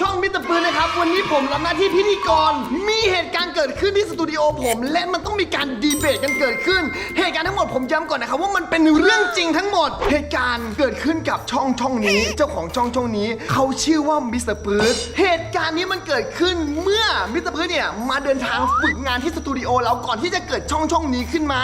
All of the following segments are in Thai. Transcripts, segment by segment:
ช่องมิสเตอร์ปืนนะครับ วันนี้ผมรับหน้าที่พิธีกร มีเหตุการณ์เกิดขึ้นที่สตูดิโอผม และมันต้องมีการดีเบตกันเกิดขึ้น เหตุการณ์ทั้งหมดผมย้ำก่อนนะครับว่ามันเป็นเรื่องจริงทั้งหมด เหตุการณ์เกิดขึ้นกับช่องช่องนี้ เจ้าของช่องช่องนี้ เขาชื่อว่ามิสเตอร์ปืนเหตุการณ์นี้มันเกิดขึ้นเมื่อมิสเตอร์ปืนเนี่ยมาเดินทางฝึกงานที่สตูดิโอเราก่อนที่จะเกิดช่องช่องนี้ขึ้นมา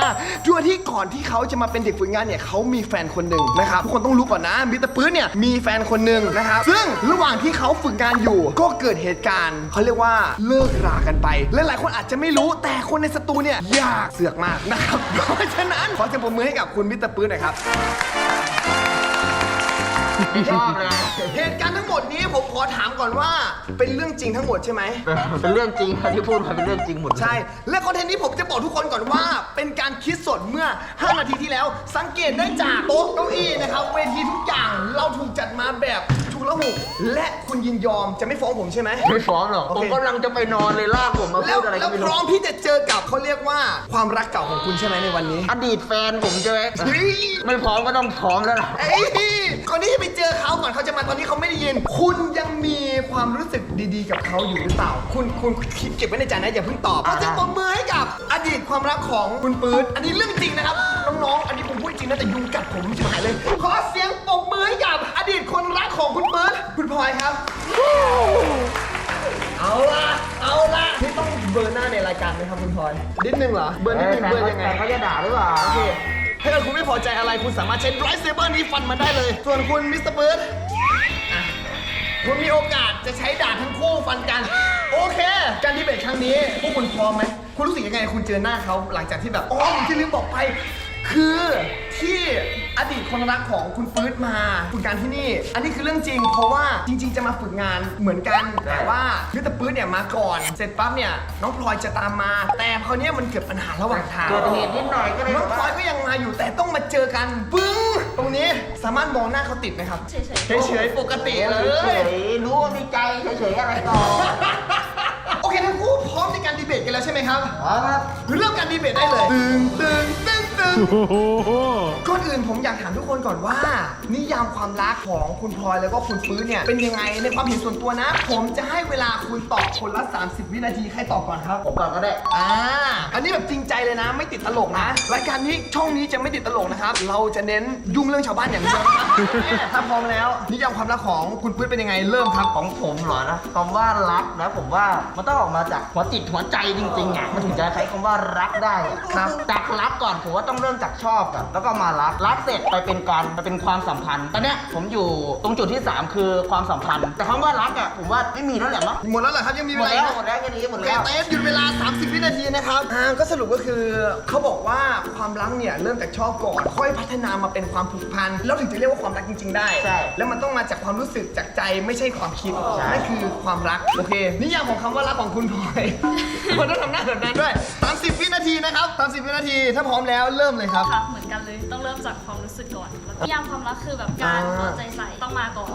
ด้วยที่ก่อนที่เขาจะมาเป็นเด็กฝึกงานเนี่ยเขามีแฟนคนหนึ่งนะครับทุกคนต้องรู้ก่อนนะมิสเตอร์ปืนเนี่ยมีแฟนคนหนึ่งนะครับซึ่งระหว่างที่เขาฝึกงานอยู่ก็เกิดเหตุการณ์เขาเรียกว่าเลิกรากันไปและหลายคนอาจจะไม่รู้แต่คนในสตูเนี่ยอยากเสือกมากนะครับเพราะฉะนั้นขอเสียงปรบมือให้กับคุณมิสเตอร์ปืนหน่อยครับ ชอบเลยเหตุการณ์ทั้งหมดนี้ผมขอถามก่อนว่าเป็นเรื่องจริงทั้งหมดใช่ไหม เป็นเรื่องจริงครับที่พูดมาเป็นเรื่องจริงหมดใช่ และคอนเทนต์นี้ผมจะบอกทุกคนก่อนว่า เป็นการคิดสดเมื่อ 5 นาทีที่แล้ว สังเกตได้จากโต๊ะเก้าอี้นะครับ เวทีทุกอย่างเราถูกจัดมาแบบถูก ระหุกและคุณยินยอมจะไม่ฟ้องผมใช่ไหม ไม่ฟ้องหรอก โอเคผมกำลังจะไปนอนเลยลากผมมาแล้พูวดอะไรแล้ก็วไม่พรู้ร้อมที่จะเจอกับเขาเรียกว่าความรักเก่าของคุณใช่ไหมในวันนี้อดีตแฟนผมใช่ไหมเฮ้ยไม่พร้อมก็ต้องพร้อมแล้วล่ะเอ้ยก่อนที่จะไปเจอเขาก่อนเขาจะมาตอนนี้เขาไม่ได้ยิน คุณยังมีความรู้สึกดีๆ กับเขาอยู่หรือเปล่า คุณคุณคิดเก็บไว้ในใจนะอย่าเพิ่งตอบขอเสียงปรบมือให้กับอดีตความรักของคุณปื๊ดอันนี้เรื่องจริงนะครับน้องๆ อันนี้ผมพูดจริงนะแต่ยุงกัดผมชิบหายเลยขอเสียงปรบ มือให้กับอดีตคนรักของคุณปื๊ดคุณพลอยครับ เอาละเอาละนี่ต้องเบอร์หน้าในรายการไหมครับคุณพลอยนิดนึงเหรอ เบอร์นิดนึงเบอร์ยังไงแต่เขาจะด่าหรือเปล่าโอเคถ้าเกิดคุณไม่พอใจอะไรคุณสามารถใช้ไรเซเบอร์นี้ฟันมันได้เลย ส่วนคุณมิสเตอร์เบิร์ดอะคุณมีโอกาสจะใช้ดาบทั้งคู่ฟันกัน โอเค การดีเบตครั้งนี้ พวกคุณพร้อมไหม คุณรู้สึกยังไงคุณเจอหน้าเขาหลังจากที่แบบอ๋อผมที่ลืมบอกไป คือที่ อดีตคนรักของคุณปื๊ดมาฝึกงานที่นี่ อันนี้คือเรื่องจริง เพราะว่าจริง ๆ จะมาฝึกงานเหมือนกัน แต่ว่ามิสเตอร์ปื๊ดเนี่ยมาก่อน เสร็จปั๊บเนี่ยน้องพลอยจะตามมา แต่คราวเนี้ยมันเกิดปัญหาระหว่างทาง เกิดเหตุนิดหน่อยก็เลยน้แบองบพลอว่ายก็ยังมาอยู่แต่ต้องมาเจอกันปึ้งตรงนี้สามารถมองหน้าเขาติดไหมครับเฉยเฉยๆปกติเลเฉยยๆรู้ว่ามีใจเฉยๆอะไรต่อโอเคทั้งคู่พร้อมในการดีเบตกันแล้วใช่ไหมครับ อ๋อครับเริ่มการดีเบตได้เลย ตึงตึงตึง ตึงก่อนอื่นผมอยากถามทุกคนก่อนว่า นิยามความรักของคุณพลอยแล้วก็คุณฟื้นเนี่ยเป็นยังไงในความเห็นส่วนตัวนะ ผมจะให้เวลาคุณตอบคนละ 30 วินาทีใครตอบก่อนครับ ผมก่อนก็ได้ อ่า อันนี้แบบจริงใจเลยนะ ไม่ติดตลกนะ รายการนี้ช่องนี้จะไม่ติดตลกนะครับ เราจะเน้นยุ่งเรื่องชาวบ้านอย่างเดียวนะครับ ถ้าพร้อมแล้ว นิยามความรักของคุณปื้ดเป็นยังไงเริ่มครับ ของผมเหรอนะคำว่ารักนะผมว่ามันต้องออกมาจากหัวจิตหัวใจจริงๆอะมันถึงจะใช้คำว่ารักได้อะครับจากรักก่อนผมว่าต้องเริ่มจากชอบก่อนแล้วก็มารักรักเสร็จไปเป็นการไปเป็นความสัมพันธ์ตอนเนี้ยผมอยู่ตรงจุดที่ 3 คือความสัมพันธ์ แต่คำว่ารักอะผมว่าไม่มีแล้วแหละมั้งหมดแล้วเหรอครับยังมีหเวมดลาแล้อีวกหมดแล้วแค่นี้หมดโอเคแล้ว เต้หยุดเวลา 30 วินาทีนะครับอ่าก็สรุปก็คือเขาบอกว่าความรักเนี่ยเริ่มจากชอบก่อน ค่อยพัฒนามาเป็นความผูกพัน แล้วถึงจะเรียกว่าความรักจริง ๆ ได้ ใช่แล้วมันต้องมาจากความรู้สึกจากใจไม่ใช่ความคิด ใช่ นั่นคือความรัก โอเค นิยามของคำว่ารักของคุณพลอย มันต้องทำหน้าแบบนั้นด้วย 30 วินาทีนะครับ 30 วินาที ถ้าพร้อมแล้วเริ่มเลยครับๆค่ะเหมือนกันเลยต้องเริ่มจากความรู้สึกก่อนแล้วก็นิยามความรักคือแบบการอ่าเอาใจใส่ต้องมาก่อน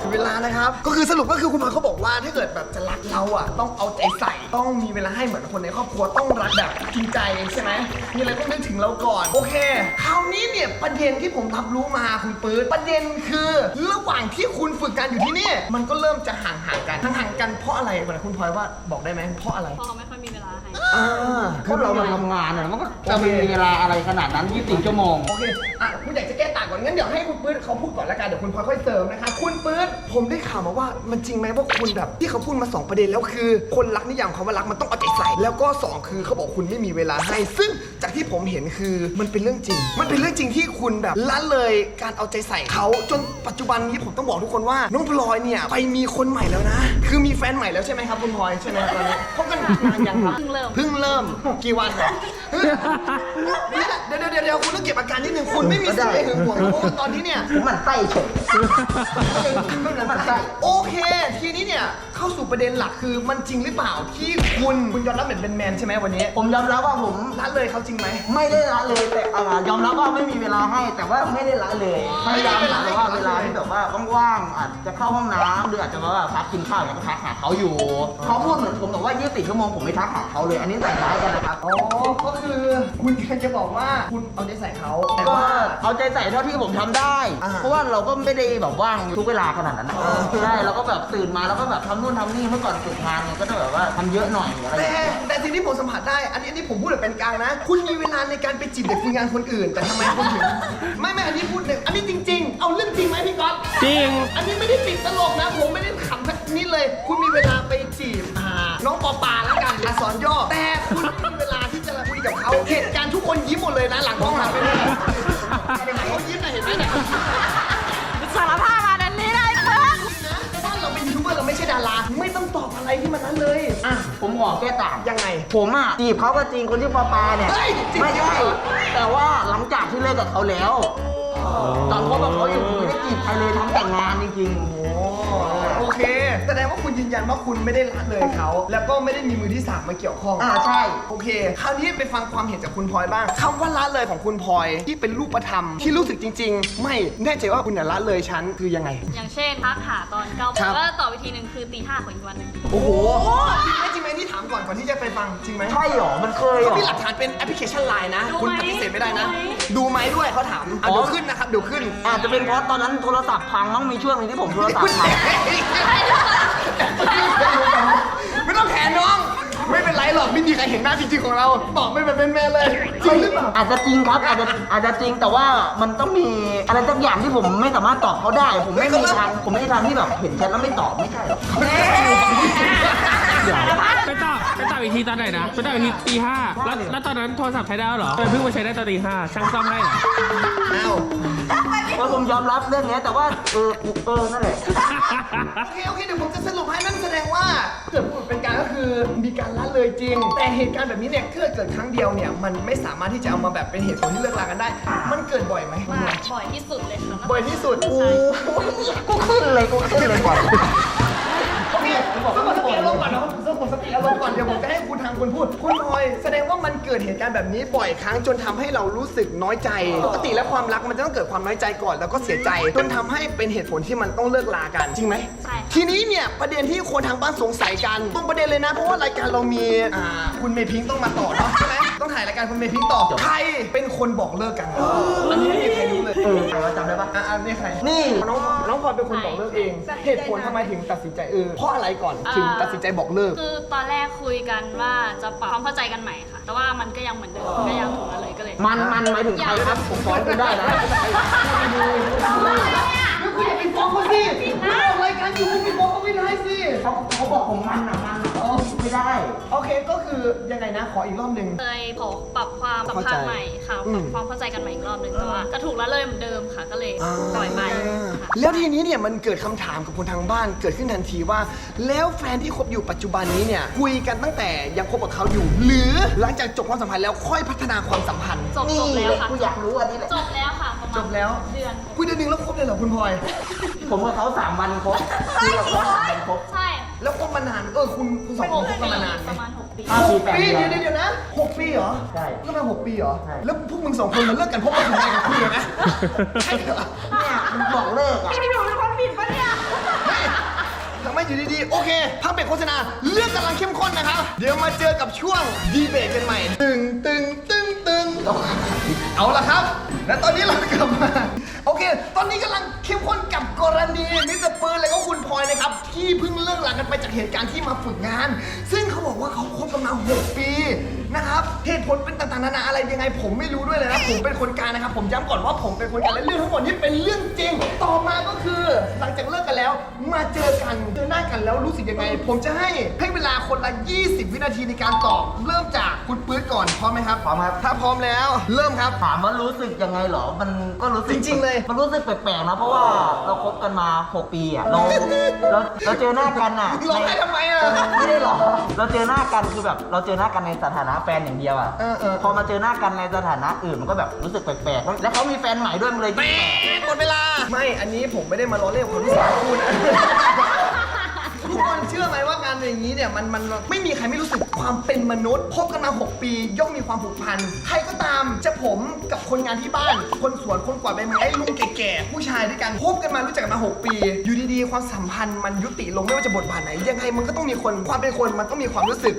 คือเวลานะครับ ก็คือสรุปก็คือคุณพลอยเขาบอกว่าถ้าเกิดแบบจะรักเราอะ ต้องเอาใจใส่ ต้องมีเวลาให้เหมือนคนในครอบครัวต้องรักแบบจริงใจใช่ไหมมีอะไรต้องนึกถึงเราก่อน โอเค คราวนี้เนี่ยประเด็นที่ผมรับรู้มาคุณปื๊ดประเด็นคือระหว่างที่คุณฝึกการอยู่ที่นี่มันก็เริ่มจะห่างห่างๆกันห่างๆกันเพราะอะไรเหมือนคุณพลอยว่าบอกได้ไหมเพราะอะไร เพราะเขาไม่ค่อยมีเวลา ให้อ่าพวกเรามาทำงานอะมันก็จะมีเวลาอะไรขนาดนั้น24ชั่วโมง โอเค อะ คุณอยากจะแก้ต่างก่อนงั้นเดี๋ยวให้คุณปื๊ดเขาพูดก่อนละกัน เดี๋ยวคุณพลอยค่อยเสริมนะคะ คุณปื๊ดผมได้ข่าวมาว่ามันจริงไหมว่าคุณแบบที่เขาพูดมา 2 ประเด็นแล้วคือ คนรักนิยามคำว่ารักมันต้องเอาใจใส่ แล้วก็ 2 คือเขาบอกคุณไม่มีเวลาให้ ซึ่งจากที่ผมเห็นคือมันเป็นเรื่องจริง มันเป็นเรื่องจริงที่คุณแบบละเลยการเอาใจใส่เขาจนปัจจุบันนี้ผมต้องบอกทุกคนว่าน้องพลอยเนี่ยไปมีคนใหม่แล้วนะ คือมีแฟนใหม่แล้วใช่ไหมครับคุณพลอยใช่ไหมครับตอนนี้พบกันนานยังครับ เพิ่งเริ่มเพิ่งเริ่มกี่วันครับเดี๋ยวเดี๋ยวเดี๋ยวเดี๋ยวคุณต้องเก็บอาการนิดนึงคุณไม่มีสิทธิ์ไปหึงหวงเพราะว่าตอนนี้เนี่ย ผมหมันไส้เฉย ไม่เหมือนมันไส้โอเค ทีนี้เนี่ย เข้าสู่ประเด็นหลักคือมันจริงหรือเปล่าที่คุณคุณยอมรับเหมือนเป็นแมนใช่ไหมวันนี้ผมยอมรับว่าผมละเลยเขาจริงไหมไม่ได้ละเลยแต่อ่ายอมรับว่าไม่มีเวลาให้ แต่ว่าไม่ได้ละเลยพยายามหาว่าเวลาที่แบบว่าว่างๆอาจจะเข้าห้องน้ำหรืออาจจะแบบว่าพักกินข้าวอย่างเงี้ยก็ทักหาเขาอยู่เขาพูดเหมือนผมบอกว่า24ชั่วโมงผมไม่ทักหาเขาเลยอันนี้ใส่ร้ายกันนะครับอ๋อก็คือคุณกำลังจะบอกว่าคุณเอาใจใส่เขาแต่ก็ว่า เอาใจใส่เท่าที่ผมทำได้ อ่าเพราะว่าเราก็ไม่ได้แบบว่างทุกเวลาขนาดนั้นนะใช่เราก็แบบตื่นมาแล้วก็แบบทำนู่นทำนี่เมื่อก่อนฝึกงานเนี่ยก็จะแบบว่าทำเยอะหน่อยอะไรอแต่ย่างเงี้ยแต่สิ่งที่ผมสัมผัสได้ อันนี้อันนี้ผมพูดแบบเป็นกลางนะ คุณมีเวลาในการไปจีบเด็กฝึกงานคนอื่น แต่ทำไมคุณถึง ไม่ไม่อันนี้พูดหนึ่งอันนี้จริง ๆ เอาเรื่องจริงไหมพี่ก๊อฟจริง อันนี้ไม่ได้ติดตลกนะ ผมไม่ได้ขำสักนิดเลย คุณ ยิ้มหมดเลยนะหลังกล้องหันไปเลยเขายิ้มนะเห็นไหมเนี่ยสารภาพมาดันนี้ได้เพิ่งนะบ้านเราเป็นยูทูบเบอร์เราไม่ใช่ดาราไม่ต้องตอบอะไรที่มันนั้นเลยอะผมขอแก้ต่างยังไง ผมอะจีบเขาก็จริงคนที่ปอปาเนี่ยเฮ้ยจริงไม่ใช่เหรอ แต่ว่าหลังจากที่เลิกกับเขาแล้วตอนคบกับเขาอยู่ผมไม่ได้จีบใครเลยทั้งแต่งงานจริงๆ โอเค แสดงว่าคุณยืนยันว่าคุณไม่ได้ละเลยเขา แล้วก็ไม่ได้มีมือที่สามมาเกี่ยวข้อง อ่าใช่ โอเค คราวนี้ไปฟังความเห็นจากคุณพลอยบ้างคำว่าละเลยของคุณพลอยที่เป็นรูปธรรมที่รู้สึกจริง ๆ ไม่แน่ใจว่าคุณน่ะละเลยฉันคือยังไง อย่างเช่นทักหาตอนเก้าโมครังบ แล้วต่อวิธีหนึ่งคือตีห้าของอีกวันหนึ่งโอ้โหจริงไหมจริงไหมนี่ถามก่อนก่อนที่จะไปฟังจริงไหม ใช่หรอ มันเคยเหรเขาอ มีหลักฐานเป็นแอปพลิเคชันไลน์นะดูไหมคุณปฏิเสธไม่ได้นะดูไหมดูไหมด้วยเขาถามอะอ๋อ เดี๋ยวขึ้นนะครับเดี๋ยวขึ้นอาจจะเป็นเพราะตอนนั้นโทรศัพท์พังมั้งมีช่วงหนึงที่ผมโทรศัพท์พังไม่ต้องแขนน้อง ไม่เป็นไรหรอกไม่มีใครเห็นหน้าจริงๆของเรา บอกไม่เป็นแม่เลยจริงหรือเปล่าอาจจะจริงครับอาจจะอาจจะจริงแต่ว่ามันต้องมีอะไรสักอย่างที่ผมไม่สามารถตอบเขาได้ ผมไม่มีทางผมไม่มีทางที่แบบเห็นแชทแล้วไม่ตอบไม่ใช่หรอกเดี๋ยวไปตอบไปตอบอีกทีตอนไหนนะไปตอบอีกทีตีห้าแล้วแล้วตอนนั้นโทรศัพท์ใช้ได้แล้วเหรอทำไมเพิ่งมาใช้ได้ตอนตีห้าช่างซ่อมให้เหรออ้าว เพราะผมยอมรับเรื่องเนี้ยแต่ว่าเออเออนั่นแหละ โอเคโอเคเดี๋ยวผมจะสรุปให้นั่นแสดงว่าเกิดพูดเป็นการก็คือมีการละเลยจริง แต่เหตุการณ์แบบนี้เนี่ยเกิดเกิดครั้งเดียวเนี่ยมันไม่สามารถที่จะเอามาแบบเป็นเหตุผลที่เลิกลากันได้ มันเกิดบ่อยไหมมากบ่อยที่สุดเลยค่ะ บ่อยที่สุดโอ้ยกูขึ้นเลยกูขึ้นเลยก่อน สงบสติอารมณ์ก่อนเดี๋ยวผมจะให้คุณทางคุณพูด คุณพลอย แสดงว่ามันเกิดเหตุการณ์แบบนี้บ่อยครั้งจนทำให้เรารู้สึกน้อยใจ ปกติแล้วความรักมันจะต้องเกิดความน้อยใจก่อนแล้วก็เสียใจ จนทำให้เป็นเหตุผลที่มันต้องเลิกลากันจริงไหม ใช่ค่ะ ทีนี้เนี่ยประเด็นที่คนทางบ้านสงสัยกันตรงประเด็นเลยนะ เพราะว่ารายการเรามีอ่าคุณเมย์พิงค์ต้องมาต่อเนาะใช่ไหม ต้องถ่ายรายการคุณเมย์พิงค์ต่อใครเป็นคนบอกเลิกกันอันนี้ไม่มีใครรู้เลยเออใครว่าจำได้ปะอะอันนี้ใครนี่น้องน้องพลอยเป็นคนบอกเลิกเองเหตุผลทำไมถึงตัดสินใจเออเพราะอะไรก่อนถึงตัดสินใจบอกเลิก คือตอนแรกคุยกันว่าจะปรับความเข้าใจกันใหม่ค่ะ แต่ว่ามันก็ยังเหมือนเดิมก็ยังถูกละเลยก็เลย มันมันหมายถึงใครครับผมฟ้องคุณได้นะแล้วคุณอย่าไปฟ้องเขาสิคุณออกรายการอยู่คุณไปฟ้องเขาไม่ได้สิเขาเขาบอกผมมันอะมันอะเขา ไม่ได้ โอเคก็คือยังไงนะขออีกรอบหนึ่งเลยขอปรับความสัมพันธ์ใหม่ค่ะอืปมรับความเข้าใจกันใหม่อีกรอบหนึ่งแต่ว่าจะถูกละเลยเหมือนเดิมค่ะก็เลยปล่อยไปค่ะ แล้วทีนี้เนี่ยมันเกิดคำถามกับคนทางบ้านเกิดขึ้นทันทีว่า แล้วแฟนที่คบอยู่ปัจจุบันนี้เนี่ยคุยกันตั้งแต่ยังคบกับเขาอยู่ หรือหลังจากจบความสัมพันธ์แล้วค่อยพัฒนาความสัมพันธ์จบนี่จบแล้วค่ะ กูอยากรู้อันนี้แหละ จบแล้วค่ะประมาณจบแล้ว เดือนคุยเดือนหนึงแล้วคบเลยเหรอคุณพลอย ผมกับเขาสามวันครบคุยกับเขาสามวันครบ ใช่ แล้วคบมานานเออคุณคุณสองคนคบกันมานานไหมประมาณ6ปีห้าหปีกแปดปีเดือนเดี๋ยวเดี๋ยวนะหกปีเหรอใช่ก็มาหกปีเหรอใช่ แล้วพวกมึงสองคนมันเลิกกันเพราะว่าทำไมกันคุยกันนะใช่เหรอเนี่ยมันบอกเลิกอะทำไมอยู่ดีๆ โอเคพักเบรกโฆษณาเรื่องกำลังเข้มข้นนะครับ เดี๋ยวมาเจอกับช่วงดีเบตกันใหม่ ตึงตึงตึงตึงเอาละครับ และตอนนี้เรากลับมา โอเค ตอนนี้กำลังเข้มข้นกับกรณีมิสเตอร์ปืนและก็คุณพลอยนะครับ ที่เพิ่งเลิกลากันไปจากเหตุการณ์ที่มาฝึกงานซึ่ง เขาบอกว่าเขาคบกันมา6ปีนะครับเหตุผลเป็นต่างๆนานาอะไรยังไง ผมไม่รู้ด้วยเลยนะผมเป็นคนกลางนะครับ ผมย้ำก่อนว่าผมเป็นคนกลางและเรื่องทั้งหมดนี้เป็นเรื่องจริง ต่อมาก็คือหลังจากเลิกกันแล้ว มาเจอกันเจอหน้ากันแล้วรู้สึกยังไง ผมจะให้ให้เวลาคนละ 20 วินาทีในการตอบเริ่มจากคุณปื๊ดก่อนพร้อมไหมครับพร้อมครับ ถ้าพร้อมแล้ว เริ่มครับ ถามว่ารู้สึกยังไงเหรอ มันก็รู้สึกจริงๆเลย มันรู้สึกแปลกๆนะ เพราะว่าเราคบกันมา 6 ปีอะเราเราเราเจอหน้ากันอะร้องไห้ทำไมอะ ไม่ได้หรอกเราเจอหน้ากันคือแบบ เราเจอหน้ากันในสถานะแฟนอย่างเดียวอะเออเออ พอมาเจอหน้ากันในสถานะอื่นมันก็แบบรู้สึกแปลกๆ แล้วเขามีแฟนใหม่ด้วยมันเลยยิ่งแปลก หมดเวลา ไม่ อันนี้ผมไม่ได้มาล้อเล่นความรู้สึกของคุณนะทุก คนเชื่อไหมมันมันไม่มีใครไม่รู้สึกความเป็นมนุษย์คบกันมา6ปีย่อมมีความผูกพันใครก็ตามจะผมกับคนงานที่บ้าน คนสวนคนกวาดใบไม้ลุงแก่ๆผู้ชายด้วยกันคบกันมารู้จักกันมา 6 ปี อยู่ดีๆ ความสัมพันธ์มันยุติลงไม่ว่าจะบทบาทไหนยังไงมันก็ต้องมีคนความเป็นคนมันต้องมีความรู้สึก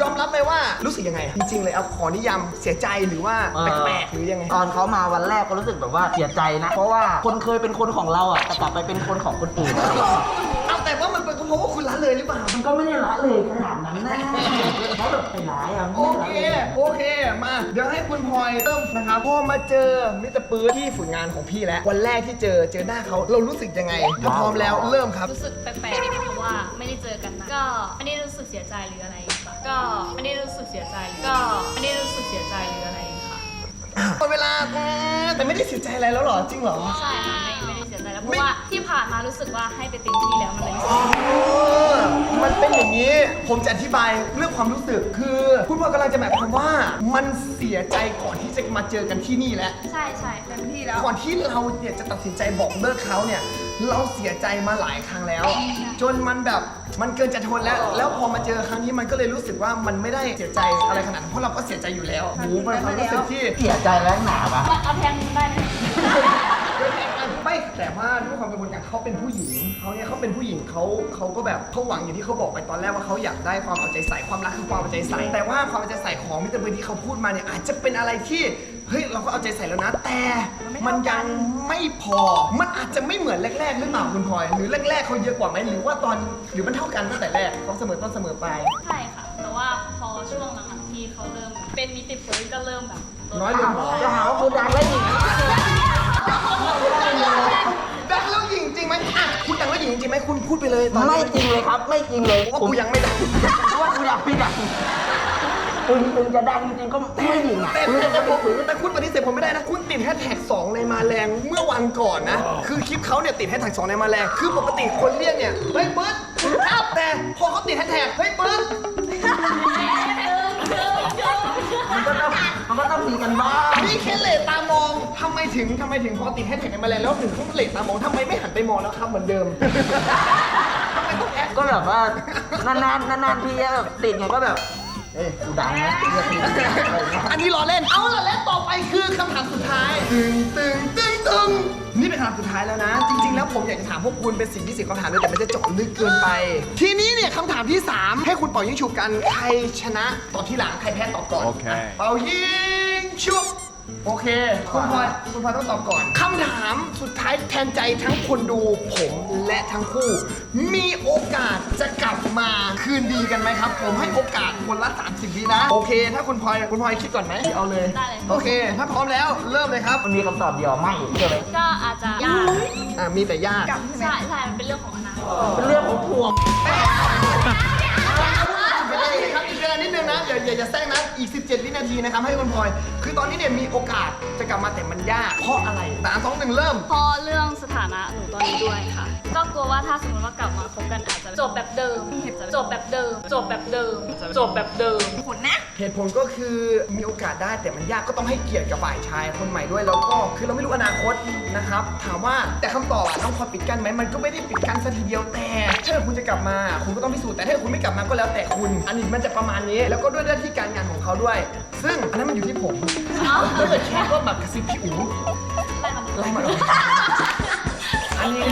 ยอมรับไหมว่ารู้สึกยังไงจริงๆเลยเอาขอนิยามเสียใจหรือว่าแปลกๆหรือยังไง ตอนเขามาวันแรกก็รู้สึกแบบว่าเสียใจนะ เพราะว่าคนเคยเป็นคนของเราอะแต่กลับไปเป็นคนของคนอื่น เอาแต่ว่ามันเป็นเพราะว่าคุณละเลยหรือเปล่า มันก็ไม่ได้ละเลยขนาดนั้นนะเขาแบบไปร้ายอะโอเคโอเค มา เดี๋ยวให้คุณพลอยเริ่มนะครับพอมาเจอมิสเตอร์ปื๊ดที่ฝึกงานของพี่แล้ว วันแรกที่เจอ เจอหน้าเขาเรารู้สึกยังไง ถ้าพร้อมแล้วเริ่มครับ รู้สึกแปลกๆเพราะว่าไม่ได้เจอกันนานก็ไม่ได้รู้สึกเสียใจหรืออะไรค่ะก็ไม่ได้รู้สึกเสียใจก็ไม่ได้รู้สึกเสียใจหรืออะไรค่ะหมดเวลาอืมแต่ไม่ได้เสียใจอะไรแล้วเหรอ จริงเหรอ ใช่ค่ะไม่ไม่ได้เสียใจแล้วเพราะว่าที่ผ่านมารู้สึกว่าให้ไปเต็มที่แล้ว อย่างนี้ ผมจะอธิบายเรื่องความรู้สึกคือคุณพลอยกำลังจะหมายความว่ามันเสียใจก่อนที่จะมาเจอกันที่นี่แล้วใช่ใช่เต็มที่แล้ว ก่อนที่เราเนี่ยจะตัดสินใจบอกเลิกเขาเนี่ยเราเสียใจมาหลายครั้งแล้ว จนมันแบบมันเกินจะทนแล้ว แล้วพอมาเจอครั้งนี้มันก็เลยรู้สึกว่ามันไม่ได้เสียใจอะไรขนาดนั้นเพราะเราก็เสียใจอยู่แล้วโอ้โหมันเป็นความรู้สึกที่เสียใจแล้วหนาปะ เอาแทงได้ไหม ไม่แต่ว่าด้วยความเป็นคนอย่างเขาเป็นผู้หญิงเขาเนี่ยเขาเป็นผู้หญิงเขาเขาก็แบบเขาหวังอย่างที่เขาบอกไปตอนแรกว่าเขาอยากได้ความเอาใจใส่ความรักคือความเอาใจใส่ แต่ว่าความเอาใจใส่ของมิสเตอร์เบย์ที่เขาพูดมาเนี่ยอาจจะเป็นอะไรที่เฮ้ยเราก็เอาใจใส่แล้วนะ แต่มันยังไม่พอ มันอาจจะไม่เหมือนแรกๆหรือเปล่าคุณพลอยหรือแรกๆเขาเยอะกว่าไหมหรือว่าตอนหรือมันเท่ากันตั้งแต่แรกเขาเสมอต้นเสมอปลาย ใช่ค่ะ แต่ว่าพอช่วงหลังๆที่เขาเริ่ม เป็นมิติเฟิร์สก็เริ่มแบบลดน้อยลง จะหาว่ากูดังแล้วอีก ไหมอะคุณดังแล้วหญิงจริงไหมคุณพูดไปเลยตอนไม่นี้จริงเลยครับ ไม่จริงเลยว่ากูยังไม่ดังว่ากูอยากไม่ดังถึงถึงจะดังจริงๆก็ไม่หญิงอะแต่แต่แต่ผมแต่คุณปฏิเสธผมไม่ได้นะ คุณติดแฮชแท็ก2ในมาแรงเมื่อวันก่อนนะ คือคลิปเขาเนี่ยติดแฮชแท็ก2ในมาแรงคือปกติคนเรียกเนี่ย เฮ้ยปึ๊ดครับแต่พอเขาติดแฮชแท็กเฮ้ยปึ๊ดมัน มันก็ต้องมีกันบ้างนี่แค่เหลตามองทำไมถึงทำไมถึงพอติดแฮชแท็กในมาแรงแล้วถึงเขาเหลตามองทำไมไม่หันไปมองแล้วครับเหมือนเดิม ทำไมต้องแอคก็แบบว่านานๆนานๆทีแบบติดไงก็แบบ เอ้ยกูดังนะเรียกกูอะไรเงี้ยอันนี้ล้อเล่น เอาละและต่อไปคือคำถามสุดท้าย ตึงตึงตึง ตึงนี่เป็นคำถามสุดท้ายแล้วนะ จริง ๆ แล้วผมอยากจะถามพวกคุณเป็นสิ่งที่สิบคำถามเลยแต่มันจะเจาะลึกเกินไป ทีนี้เนี่ยคำถามที่ 3 ให้คุณเป่ายิงฉุบกันใครชนะตอบที่หลังใครแพ้ตอบก่อนโอเคะเป่ายิงฉุบ โอเค คุณพลอยคุณพลอยต้องตอบก่อนคำถามสุดท้ายแทนใจทั้งคนดูผมและทั้งคู่ มีโอกาสจะกลับมาคืนดีกันไหมครับ ผมให้โอกาสคนละ 30วินะ โอเค ถ้าคุณพลอยคุณพลอยคิดก่อนไหมเอาเลย ได้เลย โอเค ถ้าพร้อมแล้วเริ่มเลยครับ มันมีคำตอบเดียวไม่ใช่ไหมก็อาจจะยากอ่ามีแต่ยาก ใช่ใช่มันเป็นเรื่องของอนาคต เป็นเรื่องของพวง ดือนนิดนึงนะอย่าอย่าอย่าแซงนะอีก 17 วินาทีนะครับให้คุณพลอย คือตอนนี้เนี่ยมีโอกาสจะกลับมาแต่มันยากเพราะอะไรสามสองหนึ่งเริ่มพอเรื่องสถานะหนูตอนนี้ด้วยค่ะ ก็กลัวว่าถ้าสมมติว่ากลับมาคบกันอาจจะจบแบบเดิมจบแบบเดิม จบแบบเดิม จบแบบเดิมผลนะ เหตุผลก็คือมีโอกาสได้แต่มันยากก็ต้องให้เกียรติกับฝ่ายชายคนใหม่ด้วยแล้วก็คือเราไม่รู้อนาคตนะครับถามว่าแต่คำตอบอะน้องพลอยปิดกั้นไหมมันก็ไม่ได้ปิดกั้นซะทีเดียวแต่ถ้าเกิดคุณจะกลับมา คุณก็ต้องพิสูจน์แต่ถ้าเกิดคุณไม่กลับมาก็แล้วแต่คุณ อันนี้มันจะประมาณนี้แล้วก็ด้วยหน้าที่การงานของเขาด้วย ซึ่งอันนั้นมันอยู่ที่ผมถ้าเกิดแค่ก็แบบกระซิบพี่อู๋ไล่มาเลยอันนี้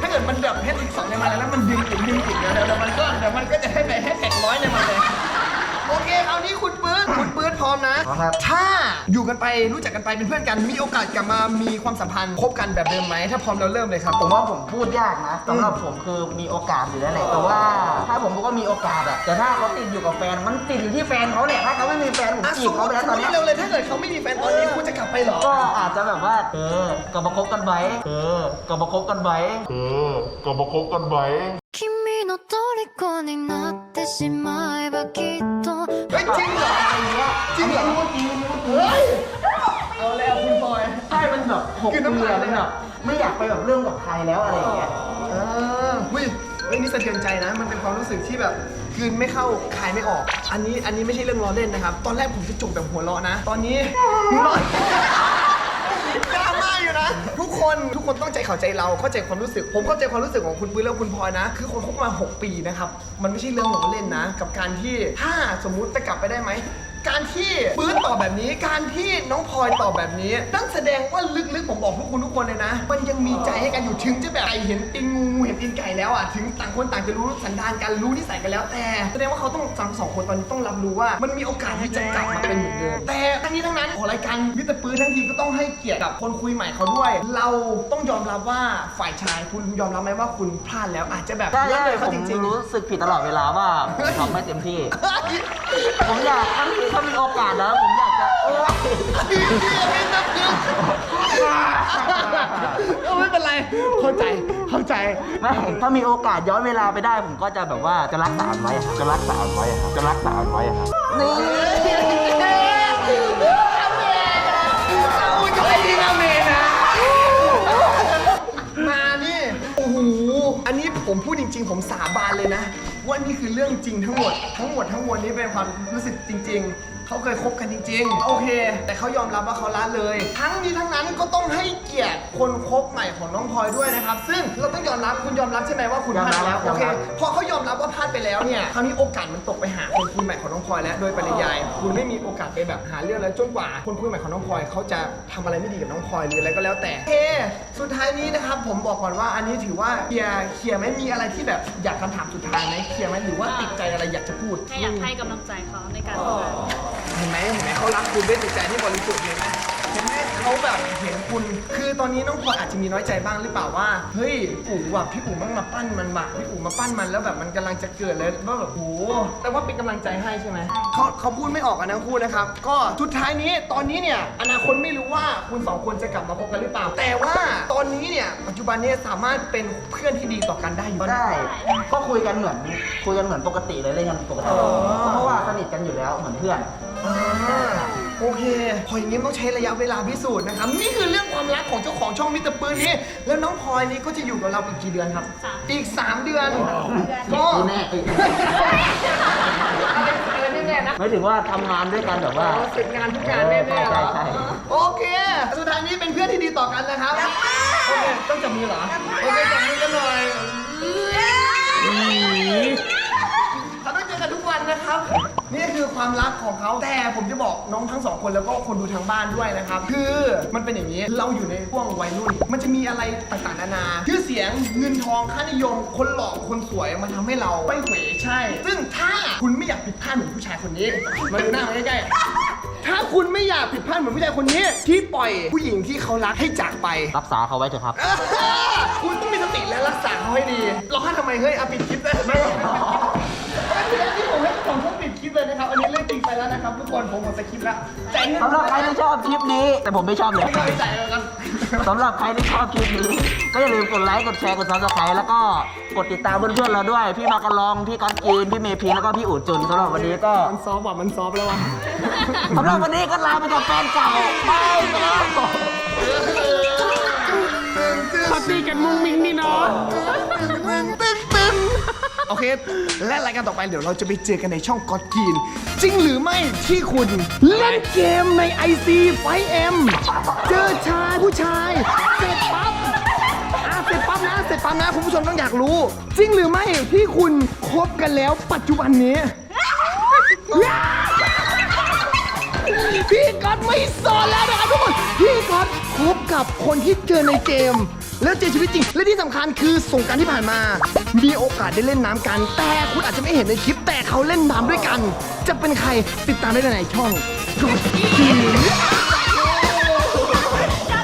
ถ้าเกิดมันแบบแฮชแท็กสองในมาแล้วมันดึงอีกดึงอีกเดี๋ยวเดี๋ยวเดี๋ยวมันก็เดี๋ยวมันก็จะให้ไปแฮชแท็กร้อยในมาเลย โอเคคราวนี้คุณปื๊ดคุณปื๊ดพร้อมนะ ถ้าอยู่กันไปรู้จักกันไปเป็นเพื่อนกัน มีโอกาสกลับมามีความสัมพันธ์คบกันแบบเดิมไหม ถ้าพร้อมเราเริ่มเลยครับ ผมว่าผมพูดยากนะสำหรับผมคือมีโอกาสอยู่แล้วแหละแต่ว่า ถ้าผมก็มีโอกาสอะแต่ถ้าเขาติดอยู่กับแฟนมันติดอยู่ที่แฟนเขาเนี่ยถ้าเขาไม่มีแฟนผม อ่ะ จี ส บ มม เขา ติ ไปแล้ว สม ต ม อน ติ เนี้ย เร็วเลยถ้าเกิดเขาไม่มีแฟนตอนนี้คุณจะกลับไปเหรอ ก็อาจจะแบบว่า เออกลับมาคบกันไว้เออกลับมาคบกันไว้ เออกลับมาคบกันไว้ 君の虜になってしまえばきっと เฮ้ย จริงเหรออะไรเงี้ยจริงเหรอพูดจริงพูดจริงเฮ้ยเอาแล้วคุณบอยใช่มันแบบหกคือเดืน้ำลายอนเลยแบบไม่อยากไปแบบเรื่องกับใครแล้วอะไรอย่างเงี้ยเออวิเรื่องนี้สะเทือนใจนะ มันเป็นความรู้สึกที่แบบกืนไม่เข้าคายไม่ออก อันนี้อันนี้ไม่ใช่เรื่องล้อเล่นนะครับ ตอนแรกผมจะจบแบบหัวเราะนะ ตอนนี้ราม่า อยู่นะ ทุกคนทุกคนต้องใจเขาใจเราเข้าใจความรู้สึก ผมเข้าใจความรู้สึกของคุณปื้นและคุณพลอยนะ คือคนคบมา 6 ปีนะครับ มันไม่ใช่เรื่องล้อเล่นนะ กับการที่ถ้าสมมุติจะกลับไปได้ไหมการที่ปื้นตอบแบบนี้ การที่น้องพลอยตอบแบบนี้นั่นแสดงว่าลึกๆผมบอกพวกคุณทุกคนเลยนะ มันยังมีใจให้กันอยู่ถึงจะแบบไก่เห็นตีนงูงูเห็นตีนไก่แล้วอะถึงต่างคนต่างจะรู้สันดานกันรู้นิสัยกันแล้ว แต่แสดงว่าเขาต้องทั้งสองคนตอนนี้ต้องรับรู้ว่า มันมีโอกาสที่จะกลับมาเป็นเหมือนเดิมแต่ทั้งนี้ทั้งนั้นของรายการมิสเตอร์ปื้นทั้งทีก็ต้องให้เกียรติกับคนคุยใหม่เขาด้วย เราต้องยอมรับว่าฝ่ายชายคุณยอมรับไหมว่าคุณพลาดแล้วอาจจะแบบใช่เลิกใช่เลยผเขามจริงๆรู้สึกผิดตลอดเวลาว่าผมทำไม่เต็มที่ ผมอยากถ้ามีถ้ามีโอกาสแล้วผมอยากจะโอ้ยไม่เป็นไร เข้าใจ เข้าใจ ไม่ถ้ามีโอกาสย้อนเวลาไปได้ ผมก็จะแบบว่าจะรักษามันไว้ครับจะรักษามันไว้ครับจะรักษามันไว้ครับนี่เอาใจดีนะเมย์นะมานี่ โอ้โห อันนี้ผมพูดจริง ๆ ผมสาบานเลยนะ ว่านี่คือเรื่องจริงทั้งหมด ทั้งหมดทั้งมวลนี้เป็นความรู้สึกจริง เขาเคยคบกันจริงๆ โอเค แต่เขายอมรับว่าเขาละเลย ทั้งนี้ทั้งนั้นก็ต้องให้เกียรติคนคบใหม่ของน้องพลอยด้วยนะครับ ซึ่งเราต้องยอมรับคุณยอมรับใช่ไหมว่าคุณพลาดแล้วโอเคพอเขายอมรับว่าพลาดไปแล้วเนี่ยคราวนี้โอกาสมันตกไปหาคนคุยใหม่ของน้องพลอยแล้วโดยปริยาย คุณไม่มีโอกาสไปแบบหาเรื่องแล้วจนกว่า คนคุยใหม่ของน้องพลอยเขาจะทำอะไรไม่ดีกับน้องพลอยหรืออะไรก็แล้วแต่โอเคสุดท้ายนี้นะครับผมบอกก่อนว่าอันนี้ถือว่าเคลียร์เคลียร์ไหมมีอะไรที่แบบอยากคำถามสุดท้ายไหมเคลียร์ไหมหรือว่าติดใจอะไรอยากจะพูด แค่อยากให้กำลังใจเขาในการทำงาน เห็นไหมเห็นไหมเขารักคุณด้วยจิตใจที่บริสุทธิ์เห็นไหมเห็นไหมเขาแบบเห็นคุณ คือตอนนี้น้องพลอยอาจจะมีน้อยใจบ้างหรือเปล่าว่า เฮ้ยอู๋ว่ะพี่อู๋มั่งมาปั้นมันว่ะพี่อู๋มาปั้นมันแล้วแบบมันกำลังจะเกิดเลยว่าแบบโอ้โหแต่ว่าเป็นกำลังใจให้ใช่ไหมเขาเขาพูดไม่ออกกันทั้งคู่นะครับ ก็สุดท้ายนี้ตอนนี้เนี่ยอนาคตไม่รู้ว่าคุณสองคนจะกลับมาพบกันหรือเปล่า แต่ว่าตอนนี้เนี่ยปัจจุบันเนี่ยสามารถเป็นเพื่อนที่ดีต่อกันได้อยู่ได้ ก็คุยกันเหมือนคุยกันเหมือนปกติเลยเล่นกันปกติเพราะว่าสนิทกันอยู่แล้วเหมือนเพื่อน อ่าโอเค พออย่างนี้ต้องใช้ระยะเวลาพิสูจน์นะครับ นี่คือเรื่องความรักของเจ้าของช่องมิสเตอร์ปืนนี้แล้วน้องพลอยนี่ก็จะอยู่กับเราอีกกี่เดือนครับ สาม อีก 3 เดือน ก็แน่ติดไม่ถึงว่าทำงานด้วยกันแบบว่าเสร็จงานทุกงานแน่ๆเหรอใช่ใช่ โอเค สุดท้ายนี้เป็นเพื่อนที่ดีต่อกันนะครับ โอเค ต้องจับมือเหรอ โอเค จับมือกันหน่อย เขาต้องเจอกันทุกวันนะครับ นี่คือความรักของเขาแต่ผมจะบอกน้องทั้งสองคนแล้วก็คนดูทางบ้านด้วยนะครับ คือมันเป็นอย่างนี้เราอยู่ในช่วงวัยรุ่น มันจะมีอะไรต่างๆนานาชื่อเสียงเงินทองค่านิยม คนหล่อคนสวยมันทำให้เราไปเหวใช่ ซึ่งถ้าคุณไม่อยากผิดพลาดเหมือนผู้ชายคนนี้มาดูหน้ามาใกล้ๆถ้าคุณไม่อยากผิดพลาดเหมือนผู้ชายคนนี้ ที่ปล่อยผู้หญิงที่เขารักให้จากไป รักษาเขาไว้เถอะครับ คุณต้องมีสติและรักษาเขาให้ดีร้องไห้ทำไมเฮ้ยเอาปิดคลิปได้ นะครับอันนี้เรื่องจริงไปแล้วนะครับทุกคนผมหมดสคริปต์แล้วใจเงินสำหรับใครที่ชอบคลิปนี้ แต่ผมไม่ชอบเลยไม่ต้องไปจ่ายแล้วกันสำหรับใครที่ชอบคลิปนี้ ก็อย่าลืมกดไลค์กดแชร์กดซับสไครต์แล้วก็กดติดตามเพื่อนๆเราด้วย พี่มากระลองพี่ก๊อตจีนพี่เมย์พีแล้วก็พี่อู๋จุนสำหรับวันนี้ก็มันซอฟต์ว่ะมันซอฟต์แล้วว่ะสำหรับวันนี้ก็ลาไปกับแฟนเก่าบายไปแล้วเขาตีกันมุ้งมิ้งนี่เนาะตึ้งตึ้ง โอเค และรายการต่อไปเดี๋ยวเราจะไปเจอกันในช่องกอดกีน จริงหรือไม่ที่คุณเล่นเกมใน IC ไฟเอ็มเจอชายผู้ชาย เสร็จปั๊บอะเสร็จปั๊บนะ เสร็จปั๊บนะ คุณผู้ชมต้องอยากรู้ จริงหรือไม่ที่คุณคบกันแล้วปัจจุบันนี้ พี่ก๊อตไม่สอนแล้วนะครับทุกคน พี่ก๊อตคบกับคนที่เจอในเกม แล้วเจอชีวิตจริง และที่สำคัญคือสงการที่ผ่านมา มีโอกาสได้เล่นน้ำกัน แต่คุณอาจจะไม่เห็นในคลิป แต่เขาเล่นน้ำด้วยกัน จะเป็นใครติดตามได้ในช่อง